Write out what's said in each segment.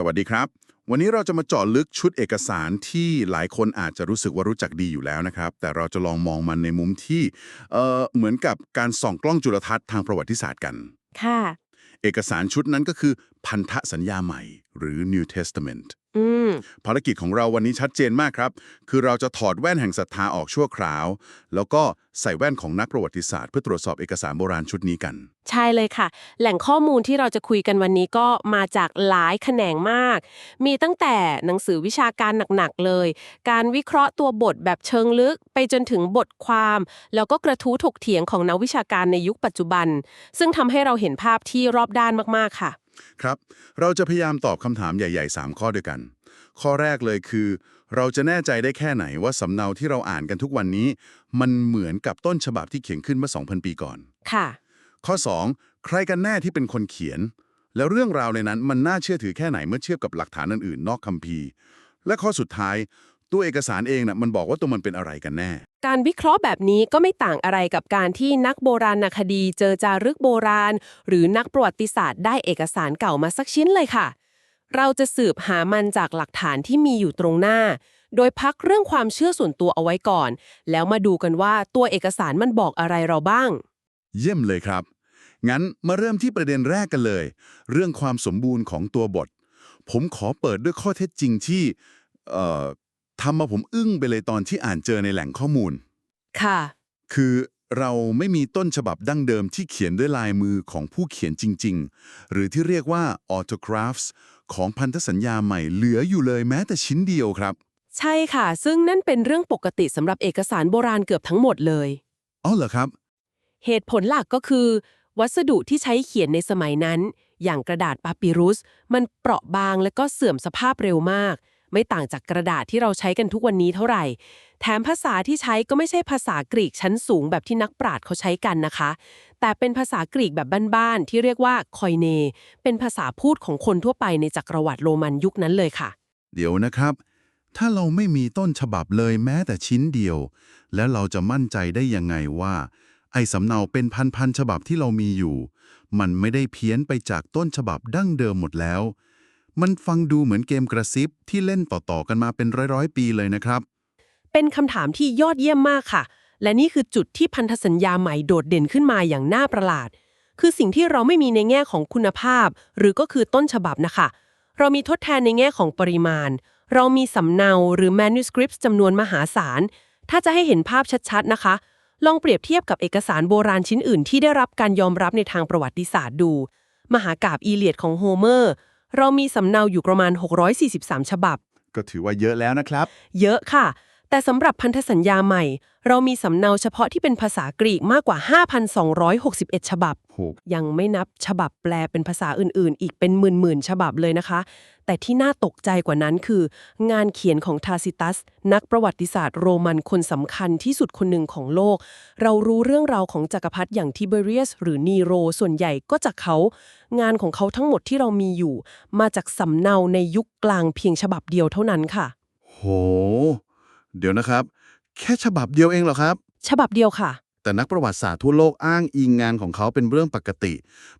สวัสดีครับ วันนี้เราจะมาเจาะลึกชุดเอกสารที่หลายคนอาจจะรู้สึกว่ารู้จักดีอยู่แล้วนะครับ แต่เราจะลองมองมันในมุมที่เอ่อเหมือนกับการส่องกล้องจุลทรรศน์ทางประวัติศาสตร์กัน ค่ะ เอกสารชุดนั้นก็คือพันธสัญญาใหม่ หรือ New Testament อืม ภารกิจของเราวันนี้ชัดเจนมากครับ คือเราจะถอดแว่นแห่งศรัทธาออกชั่วคราว แล้วก็ใส่แว่นของนักประวัติศาสตร์เพื่อตรวจสอบเอกสารโบราณชุดนี้กัน ใช่เลยค่ะ แหล่งข้อมูลที่เราจะคุยกันวันนี้ก็มาจากหลายแขนงมาก มีตั้งแต่หนังสือวิชาการหนักๆเลย การวิเคราะห์ตัวบทแบบเชิงลึก ไปจนถึงบทความ แล้วก็กระทู้ถกเถียงของนักวิชาการในยุคปัจจุบัน ซึ่งทำให้เราเห็นภาพที่รอบด้านมากๆค่ะ ครับ เราจะพยายามตอบคำถามใหญ่ ๆ 3 ข้อด้วยกัน ข้อแรกเลยคือ เราจะแน่ใจได้แค่ไหนว่าสำเนาที่เราอ่านกันทุกวันนี้ มันเหมือนกับต้นฉบับที่เขียนขึ้นเมื่อ 2,000 ปีก่อน ค่ะ ข้อ 2 ใครกันแน่ที่เป็นคนเขียน แล้วเรื่องราวในนั้นมันน่าเชื่อถือแค่ไหนเมื่อเทียบกับหลักฐานอื่นๆ นอกคัมภีร์ และข้อสุดท้าย ตัวเอกสารเองน่ะมันบอกว่าตัวมันเป็นอะไรกันแน่ การวิเคราะห์แบบนี้ก็ไม่ต่างอะไรกับการที่นักโบราณคดี เจอจารึกโบราณ หรือนักประวัติศาสตร์ได้เอกสารเก่ามาสักชิ้นเลยค่ะ เราจะสืบหามันจากหลักฐานที่มีอยู่ตรงหน้า โดยพักเรื่องความเชื่อส่วนตัวเอาไว้ก่อน แล้วมาดูกันว่าตัวเอกสารมันบอกอะไรเราบ้าง เยี่ยมเลยครับ งั้นมาเริ่มที่ประเด็นแรกกันเลย เรื่องความสมบูรณ์ของตัวบท ผมขอเปิดด้วยข้อเท็จจริงที่เอ่อทำมาผมอึ้งไปเลยตอนที่อ่านเจอในแหล่งข้อมูล ค่ะ คือ เราไม่มีต้นฉบับดั้งเดิมที่เขียนด้วยลายมือของผู้เขียนจริง ๆ หรือที่เรียกว่า autographs ของพันธสัญญาใหม่เหลืออยู่เลยแม้แต่ชิ้นเดียวครับ ใช่ค่ะ ซึ่งนั่นเป็นเรื่องปกติสำหรับเอกสารโบราณเกือบทั้งหมดเลย อ๋อเหรอครับ เหตุผลหลักก็คือ วัสดุที่ใช้เขียนในสมัยนั้น อย่างกระดาษปาปิรุส มันเปราะบางและก็เสื่อมสภาพเร็วมาก ไม่ต่างจากกระดาษที่เราใช้กันทุกวันนี้เท่าไหร่ แถมภาษาที่ใช้ก็ไม่ใช่ภาษากรีกชั้นสูงแบบที่นักปราชญ์เขาใช้กันนะคะ แต่เป็นภาษากรีกแบบบ้านๆที่เรียกว่าคอยเน เป็นภาษาพูดของคนทั่วไปในจักรวรรดิโรมันยุคนั้นเลยค่ะ เดี๋ยวนะครับ ถ้าเราไม่มีต้นฉบับเลยแม้แต่ชิ้นเดียว แล้วเราจะมั่นใจได้ยังไงว่า ไอ้สำเนาเป็นพันๆฉบับที่เรามีอยู่ มันไม่ได้เพี้ยนไปจากต้นฉบับดั้งเดิมหมดแล้ว มันฟังดูเหมือนเกมกระซิบที่เล่นต่อๆกันมาเป็นร้อยๆ ปีเลยนะครับ เป็นคำถามที่ยอดเยี่ยมมากค่ะ และนี่คือจุดที่พันธสัญญาใหม่โดดเด่นขึ้นมาอย่างน่าประหลาด คือสิ่งที่เราไม่มีในแง่ของคุณภาพ หรือก็คือต้นฉบับนะคะ เรามีทดแทนในแง่ของปริมาณ เรามีสำเนาหรือ manuscripts จำนวนมหาศาล ถ้าจะให้เห็นภาพชัดๆนะคะ ลองเปรียบเทียบกับเอกสารโบราณชิ้นอื่น ที่ได้รับการยอมรับในทางประวัติศาสตร์ดู มหากาบอีเลียดของโฮเมอร์ เรามีสำเนาอยู่ประมาณ 643 ฉบับ ก็ถือว่าเยอะแล้วนะครับ เยอะค่ะ แต่สำหรับพันธสัญญาใหม่ เรามีสำเนาเฉพาะที่เป็นภาษากรีกมากกว่า 5,261 ฉบับ โหยังไม่นับฉบับแปลเป็นภาษาอื่นๆ อีกเป็นหมื่นๆ ฉบับเลยนะคะ แต่ที่น่าตกใจกว่านั้นคือ งานเขียนของทาซิตัส นักประวัติศาสตร์โรมันคนสำคัญที่สุดคนหนึ่งของโลก เรารู้เรื่องราวของจักรพรรดิอย่างทิเบเรียส หรือนีโร ส่วนใหญ่ก็จากเขา งานของเขาทั้งหมดที่เรามีอยู่ มาจากสำเนาในยุคกลางเพียงฉบับเดียวเท่านั้นค่ะ โห เดี๋ยวนะครับ แค่ฉบับเดียวเองเหรอครับ ฉบับเดียวค่ะ แต่นักประวัติศาสตร์ทั่วโลกอ้างอิงงานของเขาเป็นเรื่องปกติ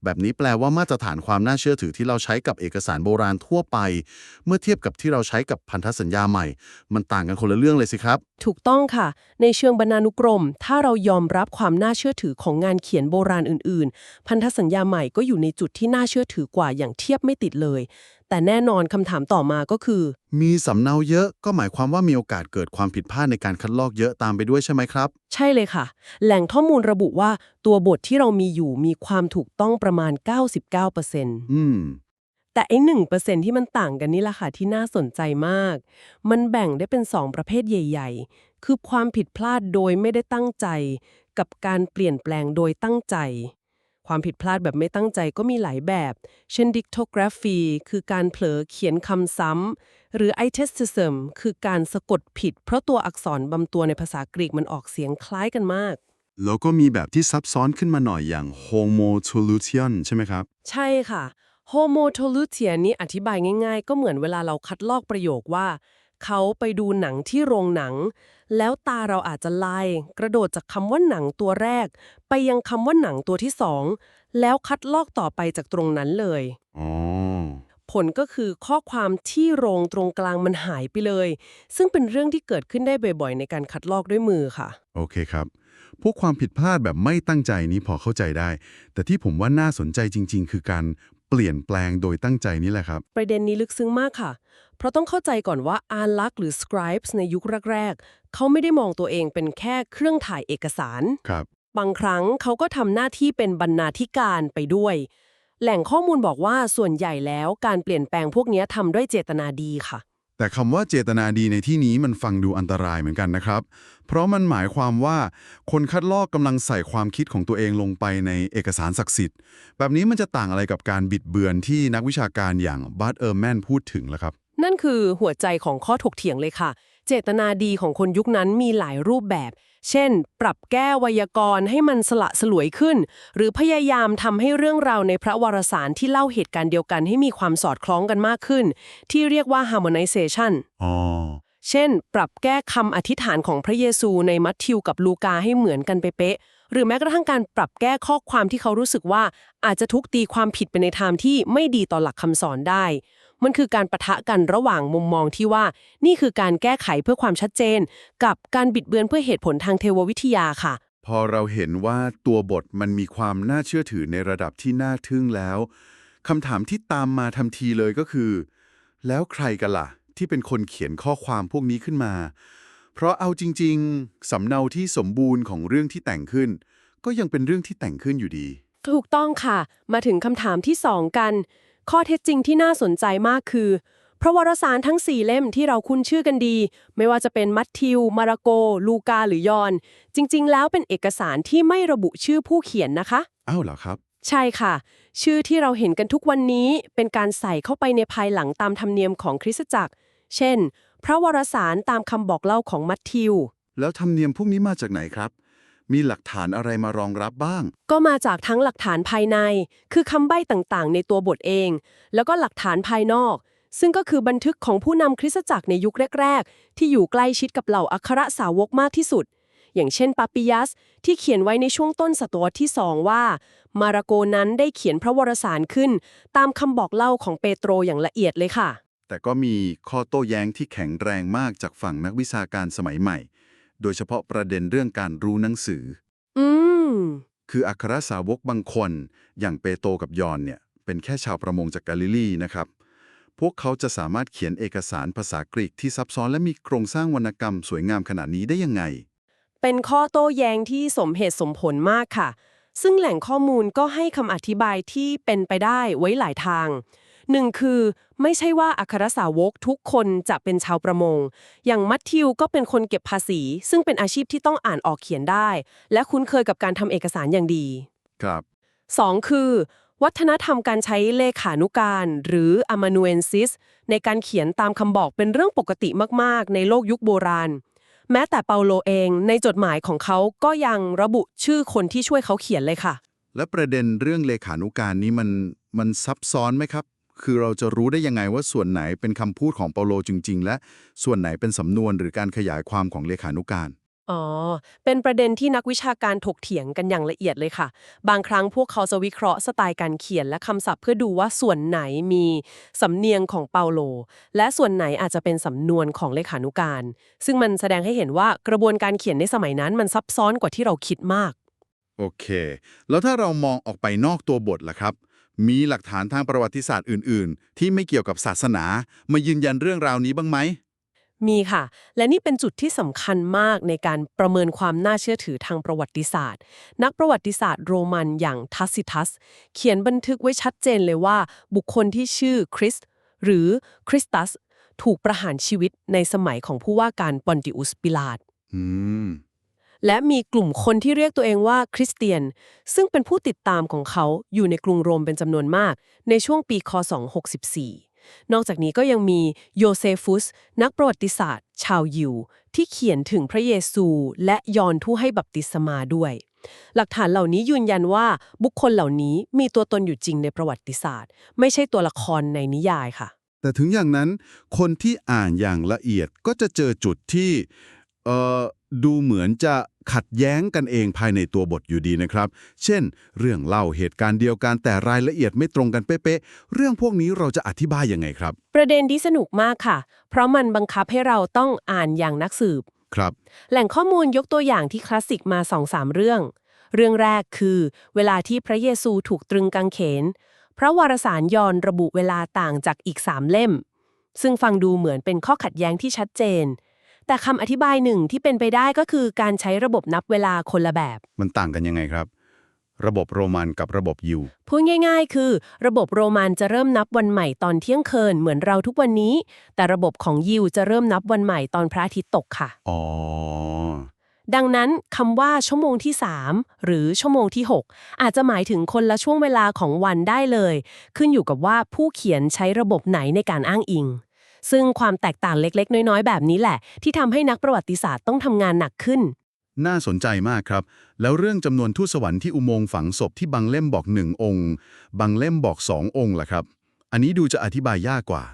แบบนี้แปลว่ามาตรฐานความน่าเชื่อถือที่เราใช้กับเอกสารโบราณทั่วไป เมื่อเทียบกับที่เราใช้กับพันธสัญญาใหม่ มันต่างกันคนละเรื่องเลยสิครับ ถูกต้องค่ะ ในเชิงบรรณานุกรม ถ้าเรายอมรับความน่าเชื่อถือของงานเขียนโบราณอื่น ๆ พันธสัญญาใหม่ก็อยู่ในจุดที่น่าเชื่อถือกว่าอย่างเทียบไม่ติดเลย แต่แน่นอนคำถามต่อมาก็คือ มีสำเนาเยอะก็หมายความว่ามีโอกาสเกิดความผิดพลาดในการคัดลอกเยอะตามไปด้วยใช่ไหมครับ ใช่เลยค่ะ แหล่งข้อมูลระบุว่าตัวบทที่เรามีอยู่มีความถูกต้องประมาณ 99%อืม แต่ไอ้หนึ่งเปอร์เซ็นที่มันต่างกันนี่แหละค่ะที่น่าสนใจมาก มันแบ่งได้เป็น2ประเภทใหญ่ ๆ คือความผิดพลาดโดยไม่ได้ตั้งใจ กับการเปลี่ยนแปลงโดยตั้งใจ ความผิดพลาดแบบไม่ตั้งใจก็มีหลายแบบ เช่น dictography คือการเผลอเขียนคำซ้ำ หรือ itecism คือการสะกดผิด เพราะตัวอักษรบำตัวในภาษากรีกมันออกเสียงคล้ายกันมาก แล้วก็มีแบบที่ซับซ้อนขึ้นมาหน่อยอย่าง homotolution ใช่ไหมครับ ใช่ค่ะ homotolutia นี้อธิบายง่ายๆ ก็เหมือนเวลาเราคัดลอกประโยคว่า เขาไปดูหนังที่โรงหนัง แล้วตาเราอาจจะไล่กระโดดจากคำว่าหนังตัวแรก ไปยังคำว่าหนังตัวที่สอง แล้วคัดลอกต่อไปจากตรงนั้นเลยอ๋อผลก็คือข้อความที่โรงตรงกลางมันหายไปเลย ซึ่งเป็นเรื่องที่เกิดขึ้นได้บ่อยๆ ในการคัดลอกด้วยมือค่ะ โอเคครับ พวกความผิดพลาดแบบไม่ตั้งใจนี้พอเข้าใจได้ แต่ที่ผมว่าน่าสนใจจริง ๆ คือการ เปลี่ยนแปลงโดยตั้งใจนี่แหละครับ ประเด็นนี้ลึกซึ้งมากค่ะ เพราะต้องเข้าใจก่อนว่าอารักษ์หรือ scribes ในยุคแรกๆ เขาไม่ได้มองตัวเองเป็นแค่เครื่องถ่ายเอกสาร ครับ บางครั้งเขาก็ทำหน้าที่เป็นบรรณาธิการไปด้วย แหล่งข้อมูลบอกว่าส่วนใหญ่แล้วการเปลี่ยนแปลงพวกเนี้ยทำด้วยเจตนาดีค่ะ แต่คำว่าเจตนาดีในที่นี้มันฟังดูอันตรายเหมือนกันนะครับ เพราะมันหมายความว่าคนคัดลอกกำลังใส่ความคิดของตัวเองลงไปในเอกสารศักดิ์สิทธิ์ แบบนี้มันจะต่างอะไรกับการบิดเบือนที่นักวิชาการอย่างบาร์ตเออร์แมนพูดถึงล่ะครับ นั่นคือหัวใจของข้อถกเถียงเลยค่ะ เจตนาดีของคนยุคนั้นมีหลายรูปแบบ เช่น ปรับแก้ไวยากรณ์ให้มันสละสลวยขึ้น หรือพยายามทำให้เรื่องราวในพระวารสารที่เล่าเหตุการณ์เดียวกันให้มีความสอดคล้องกันมากขึ้น ที่เรียกว่า harmonization อ๋อเช่น ปรับแก้คำอธิษฐานของพระเยซูในมัทธิวกับลูกาให้เหมือนกันเป๊ะๆหรือแม้กระทั่งการปรับแก้ข้อความที่เขารู้สึกว่าอาจจะทุกตีความผิดไปในทางที่ไม่ดีต่อหลักคำสอนได้ มันคือการประทะกันระหว่างมุมมองที่ว่า นี่คือการแก้ไขเพื่อความชัดเจน กับการบิดเบือนเพื่อเหตุผลทางเทววิทยาค่ะ พอเราเห็นว่าตัวบทมันมีความน่าเชื่อถือในระดับที่น่าทึ่งแล้วคำถามที่ตามมาทันทีเลยก็คือ แล้วใครกันล่ะ ที่เป็นคนเขียนข้อความพวกนี้ขึ้นมา เพราะเอาจริง ๆ สำเนาที่สมบูรณ์ของเรื่องที่แต่งขึ้น ก็ยังเป็นเรื่องที่แต่งขึ้นอยู่ดี ถูกต้องค่ะ มาถึงคำถามที่2กัน ข้อเท็จจริงที่น่าสนใจมากคือ พระวรสารทั้ง 4 เล่มที่เราคุ้นชื่อกันดี ไม่ว่าจะเป็นมัทธิว มาระโก ลูกาหรือยอห์นจริง ๆ แล้วเป็นเอกสารที่ไม่ระบุชื่อผู้เขียนนะคะ อ้าวเหรอครับ ใช่ค่ะ ชื่อที่เราเห็นกันทุกวันนี้เป็นการใส่เข้าไปในภายหลังตามธรรมเนียมของคริสตจักร เช่น พระวรสารตามคำบอกเล่าของมัทธิว แล้วธรรมเนียมพวกนี้มาจากไหนครับ มีหลักฐานอะไรมารองรับบ้าง ก็มาจากทั้งหลักฐานภายใน คือคำใบ้ต่างๆ ในตัวบทเอง แล้วก็หลักฐานภายนอก ซึ่งก็คือบันทึกของผู้นำคริสตจักรในยุคแรก ๆ ที่อยู่ใกล้ชิดกับเหล่าอัครสาวกมากที่สุด อย่างเช่นปาปิยัส ที่เขียนไว้ในช่วงต้นศตวรรษที่สองว่า มาราโกนั้นได้เขียนพระวรสารขึ้น ตามคำบอกเล่าของเปโตรอย่างละเอียดเลยค่ะ แต่ก็มีข้อโต้แย้งที่แข็งแรงมากจากฝั่งนักวิชาการสมัยใหม่ โดยเฉพาะประเด็นเรื่องการรู้หนังสือ อืม คืออัครสาวกบางคน อย่างเปโตรกับยอนเนี่ยเป็นแค่ชาวประมงจากกาลิลีนะครับ พวกเขาจะสามารถเขียนเอกสารภาษากรีกที่ซับซ้อนและมีโครงสร้างวรรณกรรมสวยงามขนาดนี้ได้ยังไง เป็นข้อโต้แย้งที่สมเหตุสมผลมากค่ะ ซึ่งแหล่งข้อมูลก็ให้คำอธิบายที่เป็นไปได้ไว้หลายทาง หนึ่งคือไม่ใช่ว่าอัครสาวกทุกคนจะเป็นชาวประมง อย่างมัทธิวก็เป็นคนเก็บภาษี ซึ่งเป็นอาชีพที่ต้องอ่านออกเขียนได้ และคุ้นเคยกับการทำเอกสารอย่างดี ครับ 2 คือ วัฒนธรรมการใช้เลขานุการ หรือ amanuensis ในการเขียนตามคำบอกเป็นเรื่องปกติมาก ๆ ในโลกยุคโบราณ แม้แต่เปาโลเองในจดหมายของเขาก็ยังระบุชื่อคนที่ช่วยเขาเขียนเลยค่ะ และประเด็นเรื่องเลขานุการนี้มันมันซับซ้อนไหมครับ คือเราจะรู้ได้ยังไงว่าส่วนไหนเป็นคำพูดของเปาโลจริง ๆ และส่วนไหนเป็นสำนวนหรือการขยายความของเลขานุการ อ๋อ เป็นประเด็นที่นักวิชาการถกเถียงกันอย่างละเอียดเลยค่ะ บางครั้งพวกเขาจะวิเคราะห์สไตล์การเขียนและคำศัพท์เพื่อดูว่าส่วนไหนมีสำเนียงของเปาโล และส่วนไหนอาจจะเป็นสำนวนของเลขานุการ ซึ่งมันแสดงให้เห็นว่ากระบวนการเขียนในสมัยนั้นมันซับซ้อนกว่าที่เราคิดมาก โอเค แล้วถ้าเรามองออกไปนอกตัวบทล่ะครับ มีหลักฐานทางประวัติศาสตร์อื่น ๆ ที่ไม่เกี่ยวกับศาสนา มายืนยันเรื่องราวนี้บ้างไหม มีค่ะ และนี่เป็นจุดที่สำคัญมากในการประเมินความน่าเชื่อถือทางประวัติศาสตร์ นักประวัติศาสตร์โรมันอย่างทัสซิทัส เขียนบันทึกไว้ชัดเจนเลยว่า บุคคลที่ชื่อคริสต์หรือคริสตัส ถูกประหารชีวิตในสมัยของผู้ว่าการปอนติอุสปิลาตอืม และมีกลุ่มคนที่เรียกตัวเองว่าคริสเตียน ซึ่งเป็นผู้ติดตามของเขาอยู่ในกรุงโรมเป็นจำนวนมาก ในช่วงปีคศ264 นอกจากนี้ก็ยังมีโยเซฟุส นักประวัติศาสตร์ ชาวยิว ที่เขียนถึงพระเยซู และยอนผู้ให้บัพติศมาด้วย หลักฐานเหล่านี้ยืนยันว่าบุคคลเหล่านี้มีตัวตนอยู่จริงในประวัติศาสตร์ ไม่ใช่ตัวละครในนิยายค่ะ แต่ถึงอย่างนั้นคนที่อ่านอย่างละเอียดก็จะเจอจุดที่เอ่อ ดูเหมือนจะขัดแย้งกันเองภายในตัวบทอยู่ดีนะครับ เช่น เรื่องเล่าเหตุการณ์เดียวกันแต่รายละเอียดไม่ตรงกันเป๊ะๆ เรื่องพวกนี้เราจะอธิบายยังไงครับ ประเด็นที่สนุกมากค่ะ เพราะมันบังคับให้เราต้องอ่านอย่างนักสืบ ครับ แหล่งข้อมูลยกตัวอย่างที่คลาสสิกมาสองสามเรื่อง เรื่องแรกคือ เวลาที่พระเยซูถูกตรึงกางเขน พระวารสารยอนระบุเวลาต่างจากอีกสามเล่ม ซึ่งฟังดูเหมือนเป็นข้อขัดแย้งที่ชัดเจน แต่คำอธิบายหนึ่งที่เป็นไปได้ก็คือการใช้ระบบนับเวลาคนละแบบ มันต่างกันยังไงครับ ระบบโรมันกับระบบยิวพูดง่าย ๆ คือ ระบบโรมันจะเริ่มนับวันใหม่ตอนเที่ยงคืนเหมือนเราทุกวันนี้ แต่ระบบของยิวจะเริ่มนับวันใหม่ตอนพระอาทิตย์ตกค่ะอ๋อดังนั้นคำว่าชั่วโมงที่ 3 หรือชั่วโมงที่ 6 อาจจะหมายถึงคนละช่วงเวลาของวันได้เลย ขึ้นอยู่กับว่าผู้เขียนใช้ระบบไหนในการอ้างอิง ซึ่งความแตกต่างเล็ก ๆ น้อย ๆ แบบนี้แหละ ที่ทำให้นักประวัติศาสตร์ต้องทำงานหนักขึ้น น่าสนใจมากครับ แล้วเรื่องจำนวนทูตสวรรค์ที่อุโมงค์ฝังศพที่บางเล่มบอกหนึ่งองค์ บางเล่มบอกสององค์ล่ะครับ อันนี้ดูจะอธิบายยากกว่า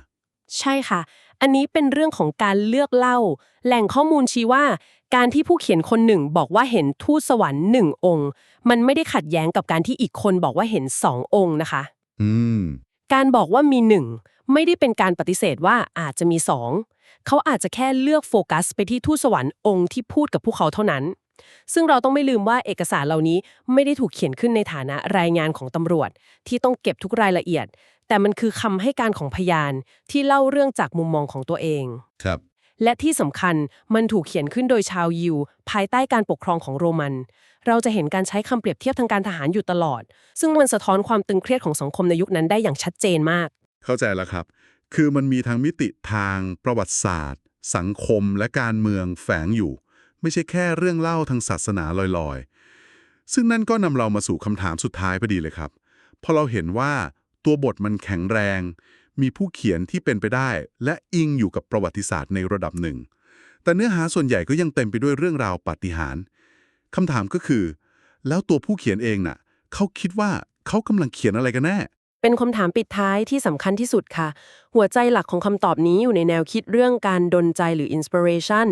ใช่ค่ะ อันนี้เป็นเรื่องของการเลือกเล่า แหล่งข้อมูลชี้ว่า การที่ผู้เขียนคนหนึ่งบอกว่าเห็นทูตสวรรค์หนึ่งองค์ มันไม่ได้ขัดแย้งกับการที่อีกคนบอกว่าเห็นสององค์นะคะ อืม การบอกว่ามีหนึ่งไม่ได้เป็นการปฏิเสธว่าอาจจะมีสองเขาอาจจะแค่เลือกโฟกัสไปที่ทูตสวรรค์องค์ที่พูดกับพวกเขาเท่านั้น ซึ่งเราต้องไม่ลืมว่าเอกสารเหล่านี้ไม่ได้ถูกเขียนขึ้นในฐานะรายงานของตำรวจ ที่ต้องเก็บทุกรายละเอียด แต่มันคือคำให้การของพยานที่เล่าเรื่องจากมุมมองของตัวเอง ครับ และที่สำคัญมันถูกเขียนขึ้นโดยชาวยิว ภายใต้การปกครองของโรมัน เราจะเห็นการใช้คำเปรียบเทียบทางการทหารอยู่ตลอด ซึ่งมันสะท้อนความตึงเครียดของสังคมในยุคนั้นได้อย่างชัดเจนมาก เข้าใจแล้วครับ คือมันมีทั้งมิติทางประวัติศาสตร์ สังคมและการเมืองแฝงอยู่ ไม่ใช่แค่เรื่องเล่าทางศาสนาลอยๆ ซึ่งนั่นก็นำเรามาสู่คำถามสุดท้ายพอดีเลยครับพอเราเห็นว่าตัวบทมันแข็งแรง มีผู้เขียนที่เป็นไปได้ และอิงอยู่กับประวัติศาสตร์ในระดับหนึ่ง แต่เนื้อหาส่วนใหญ่ก็ยังเต็มไปด้วยเรื่องราวปาฏิหาริย์คำถามก็คือ แล้วตัวผู้เขียนเองน่ะเขาคิดว่าเขากำลังเขียนอะไรกันแน่ เป็นคำถามปิดท้ายที่สำคัญที่สุดค่ะ หัวใจหลักของคำตอบนี้อยู่ในแนวคิดเรื่องการดลใจหรือ inspiration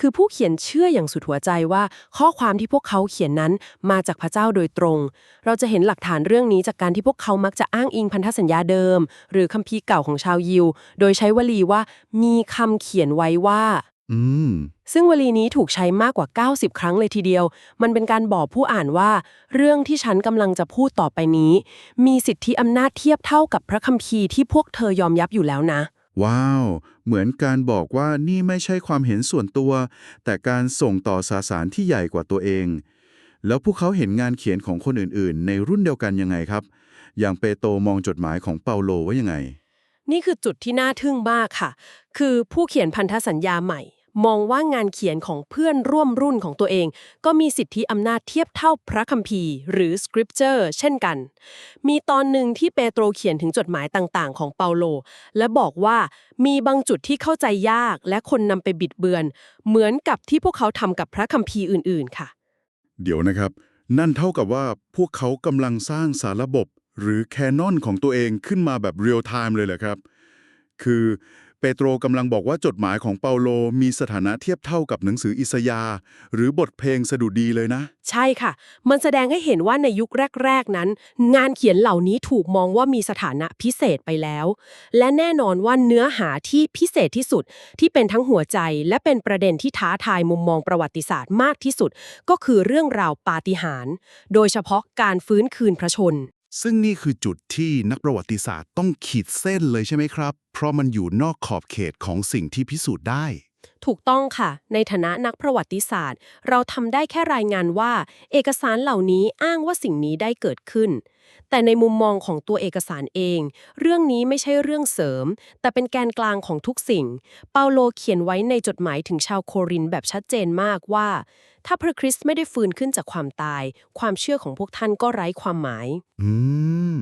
คือผู้เขียนเชื่ออย่างสุดหัวใจว่า ข้อความที่พวกเขาเขียนนั้นมาจากพระเจ้าโดยตรง เราจะเห็นหลักฐานเรื่องนี้จากการที่พวกเขามักจะอ้างอิงพันธสัญญาเดิม หรือคัมภีร์เก่าของชาวยิว โดยใช้วลีว่า มีคำเขียนไว้ว่าอืมซึ่งวลีนี้ถูกใช้มากกว่า 90 ครั้งเลยทีเดียว มันเป็นการบอกผู้อ่านว่า เรื่องที่ฉันกำลังจะพูดต่อไปนี้ มีสิทธิอำนาจเทียบเท่ากับพระคัมภีร์ที่พวกเธอยอมยับอยู่แล้วนะ ว้าว เหมือนการบอกว่านี่ไม่ใช่ความเห็นส่วนตัว แต่การส่งต่อสาสารที่ใหญ่กว่าตัวเอง แล้วพวกเขาเห็นงานเขียนของคนอื่นๆ ในรุ่นเดียวกันยังไงครับ อย่างเปโตมองจดหมายของเปาโลว่ายังไง นี่คือจุดที่น่าทึ่งมากค่ะ คือผู้เขียนพันธสัญญาใหม่ มองว่างานเขียนของเพื่อนร่วมรุ่นของตัวเอง ก็มีสิทธิอำนาจเทียบเท่าพระคัมภีร์ หรือ scripture เช่นกัน มีตอนหนึ่งที่เปโตรเขียนถึงจดหมายต่างๆ ของเปาโล และบอกว่ามีบางจุดที่เข้าใจยากและคนนำไปบิดเบือน เหมือนกับที่พวกเขาทำกับพระคัมภีร์อื่น ๆ ค่ะ เดี๋ยวนะครับ นั่นเท่ากับว่าพวกเขากำลังสร้างสารระบบ หรือแคนนอนของตัวเองขึ้นมาแบบเรียลไทม์เลยเหรอครับ คือ เปโตรกำลังบอกว่าจดหมายของเปาโลมีสถานะเทียบเท่ากับหนังสืออิสยาห์หรือบทเพลงสดุดีเลยนะ ใช่ค่ะ มันแสดงให้เห็นว่าในยุคแรก ๆนั้น งานเขียนเหล่านี้ถูกมองว่ามีสถานะพิเศษไปแล้ว และแน่นอนว่าเนื้อหาที่พิเศษที่สุดที่เป็นทั้งหัวใจและเป็นประเด็นที่ท้าทายมุมมองประวัติศาสตร์มากที่สุด ก็คือเรื่องราวปาฏิหาริย์โดยเฉพาะการฟื้นคืนพระชน ซึ่งนี่คือจุดที่นักประวัติศาสตร์ต้องขีดเส้นเลยใช่ไหมครับ เพราะมันอยู่นอกขอบเขตของสิ่งที่พิสูจน์ได้ ถูกต้องค่ะ ในฐานะนักประวัติศาสตร์ เราทำได้แค่รายงานว่า เอกสารเหล่านี้อ้างว่าสิ่งนี้ได้เกิดขึ้น แต่ในมุมมองของตัวเอกสารเอง เรื่องนี้ไม่ใช่เรื่องเสริม แต่เป็นแกนกลางของทุกสิ่ง เปาโลเขียนไว้ในจดหมายถึงชาวโครินแบบชัดเจนมากว่า ถ้าพระคริสต์ไม่ได้ฟื้นขึ้นจากความตาย ความเชื่อของพวกท่านก็ไร้ความหมาย อืม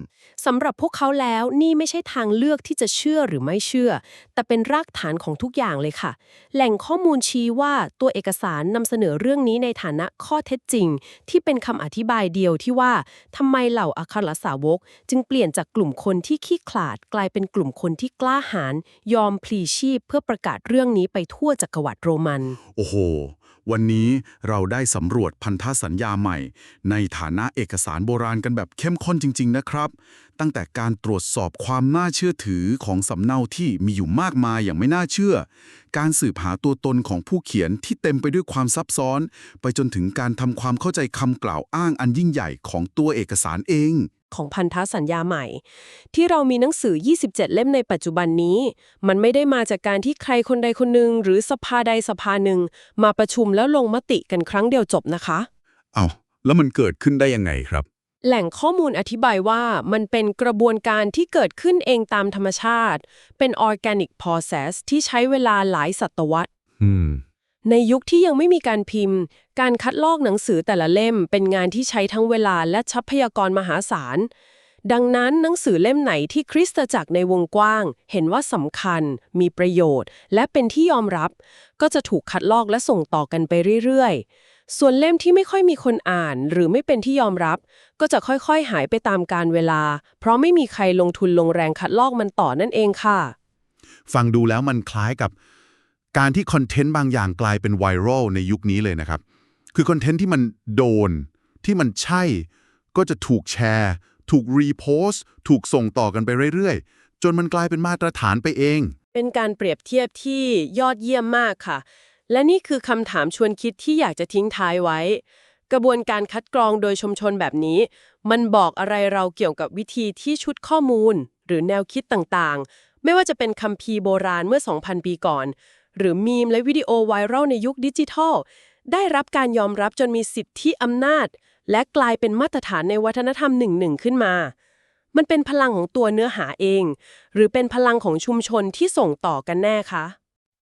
สำหรับพวกเขาแล้วนี่ไม่ใช่ทางเลือกที่จะเชื่อหรือไม่เชื่อ แต่เป็นรากฐานของทุกอย่างเลยค่ะ แหล่งข้อมูลชี้ว่าตัวเอกสารนำเสนอเรื่องนี้ในฐานะข้อเท็จจริง ที่เป็นคำอธิบายเดียวที่ว่าทำไมเหล่าอัครสาวก จึงเปลี่ยนจากกลุ่มคนที่ขี้ขลาด กลายเป็นกลุ่มคนที่กล้าหาญยอมพลีชีพเพื่อประกาศเรื่องนี้ไปทั่วจักรวรรดิโรมัน โอ้โห วันนี้เราได้สำรวจพันธสัญญาใหม่ ในฐานะเอกสารโบราณกันแบบเข้มข้นจริง ๆ นะครับตั้งแต่การตรวจสอบความน่าเชื่อถือของสำเนาที่มีอยู่มากมายอย่างไม่น่าเชื่อ การสืบหาตัวตนของผู้เขียนที่เต็มไปด้วยความซับซ้อน ไปจนถึงการทำความเข้าใจคำกล่าวอ้างอันยิ่งใหญ่ของตัวเอกสารเอง ของพันธสัญญาใหม่ ที่เรามีหนังสือ 27 เล่มในปัจจุบันนี้ มันไม่ได้มาจากการที่ใครคนใดคนหนึ่งหรือสภาใดสภาหนึ่งมาประชุมแล้วลงมติกันครั้งเดียวจบนะคะ เอาแล้วมันเกิดขึ้นได้ยังไงครับ แหล่งข้อมูลอธิบายว่ามันเป็นกระบวนการที่เกิดขึ้นเองตามธรรมชาติ เป็น organic process ที่ใช้เวลาหลายศตวรรษอืมในยุคที่ยังไม่มีการพิมพ์ การคัดลอกหนังสือแต่ละเล่ม เป็นงานที่ใช้ทั้งเวลาและทรัพยากรมหาศาล ดังนั้นหนังสือเล่มไหนที่คริสตจักรในวงกว้าง เห็นว่าสำคัญ มีประโยชน์ และเป็นที่ยอมรับ ก็จะถูกคัดลอกและส่งต่อกันไปเรื่อยๆ ส่วนเล่มที่ไม่ค่อยมีคนอ่านหรือไม่เป็นที่ยอมรับ ก็จะค่อยๆหายไปตามการเวลา เพราะไม่มีใครลงทุนลงแรงคัดลอกมันต่อนั่นเองค่ะ ฟังดูแล้วมันคล้ายกับ การที่คอนเทนต์บางอย่างกลายเป็นไวรัลในยุคนี้เลยนะครับ คือคอนเทนต์ที่มันโดน ที่มันใช่ ก็จะถูกแชร์ ถูกรีโพสต์ถูกส่งต่อกันไปเรื่อยๆ จนมันกลายเป็นมาตรฐานไปเอง เป็นการเปรียบเทียบที่ยอดเยี่ยมมากค่ะ และนี่คือคำถามชวนคิดที่อยากจะทิ้งท้ายไว้ กระบวนการคัดกรองโดยชุมชนแบบนี้ มันบอกอะไรเราเกี่ยวกับวิธีที่ชุดข้อมูล หรือแนวคิดต่างๆ ไม่ว่าจะเป็นคัมภีร์โบราณเมื่อ 2,000 ปีก่อน หรือมีมและวิดีโอไวรัลในยุคดิจิทัล ได้รับการยอมรับจนมีสิทธิอำนาจ และกลายเป็นมาตรฐานในวัฒนธรรมหนึ่งๆขึ้นมามันเป็นพลังของตัวเนื้อหาเอง หรือเป็นพลังของชุมชนที่ส่งต่อกันแน่คะ